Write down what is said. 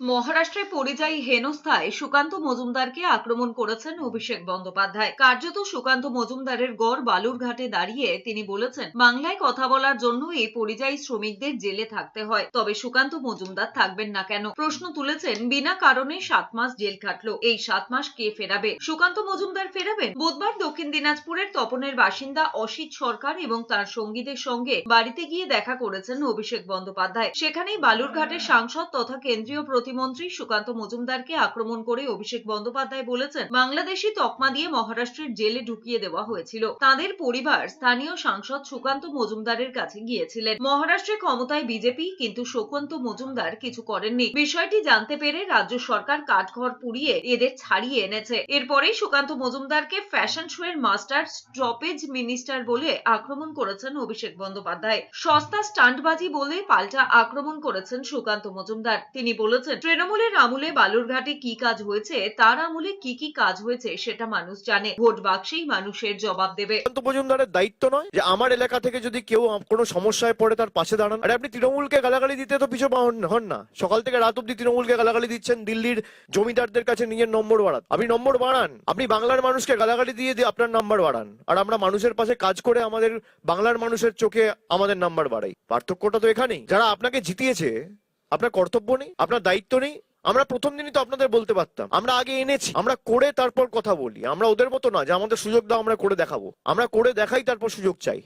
মহারাষ্ট্রে পরিযায়ী হেনস্থায় সুকান্ত মজুমদারকে আক্রমণ করেছেন অভিষেক বন্দ্যোপাধ্যায়। কার্যত সুকান্ত মজুমদারের গড় বালুরঘাটে দাঁড়িয়ে তিনি বলেছেন, বাংলায় কথা বলার জন্য এই পরিযায়ী শ্রমিকদের জেলে থাকতে হয়, তবে সুকান্ত মজুমদার থাকবেন না কেন? প্রশ্ন তুলেছেন, বিনা কারণে সাত মাস জেল কাটলো এই সাত মাস কে ফেরাবে? সুকান্ত মজুমদার ফেরাবেন? বুধবার দক্ষিণ দিনাজপুরের তপনের বাসিন্দা অসিত সরকার এবং তার সঙ্গীদের সঙ্গে বাড়িতে গিয়ে দেখা করেছেন অভিষেক বন্দ্যোপাধ্যায়। সেখানেই বালুরঘাটের সাংসদ তথা কেন্দ্রীয় প্রতিমন্ত্রী সুকান্ত মজুমদারকে আক্রমণ করে অভিষেক বন্দ্যোপাধ্যায় বলেছেন, বাংলাদেশি তকমা দিয়ে মহারাষ্ট্রের জেলে ঢুকিয়ে দেওয়া হয়েছিল। তাদের পরিবার স্থানীয় সাংসদ সুকান্ত মজুমদারের কাছে গিয়েছিলেন। মহারাষ্ট্রে ক্ষমতায় বিজেপি, কিন্তু সুকান্ত মজুমদার কিছু করেননি। বিষয়টি জানতে পেরে রাজ্য সরকার কাঠঘর পুড়িয়ে এদের ছাড়িয়ে এনেছে। এরপরেই সুকান্ত মজুমদারকে ফ্যাশন শো এর মাস্টার স্টপেজ মিনিস্টার বলে আক্রমণ করেছেন অভিষেক বন্দ্যোপাধ্যায়। সস্তা স্টান্টবাজি বলে পাল্টা আক্রমণ করেছেন সুকান্ত মজুমদার। তিনি বলেছেন তৃণমূলের আমলে বালুরঘাটে কি কাজ হয়েছে? তার আমলে কি কি কাজ হয়েছে? সেটা মানুষ জানে। ভোট বাক্সেই মানুষের জবাব দেবে। মজুমদারের দায়িত্ব নয় যে আমার এলাকা থেকে যদি কেউ কোনো সমস্যায় পড়ে তার পাশে দাঁড়ান। আপনি তৃণমূলকে গালাগালি দিতে তো পিছু হন না। সকাল থেকে রাত অব্দি তৃণমূলকে গালাগালি দিচ্ছেন দিল্লির জমিদারদের কাছে নিজের নম্বর বাড়ান। আপনি নম্বর বাড়ান। আপনি বাংলার মানুষকে গালাগালি দিয়ে দিয়ে আপনার নাম্বার বাড়ান। আর আমরা মানুষের পাশে কাজ করে আমাদের বাংলার মানুষের চোখে আমাদের নাম্বার বাড়াই। পার্থক্যটা তো এখানেই। যারা আপনাকে জিতিয়েছে আপনার কর্তব্য নেই, আপনার দায়িত্ব নেই। আমরা প্রথম দিনই তো আপনাদের বলতে পারতাম। আমরা আগে এনেছি, আমরা করে তারপর কথা বলি। আমরা ওদের মতো না যে আমাদের সুযোগ দাও, আমরা করে দেখাবো। আমরা করে দেখাই, তারপর সুযোগ চাই।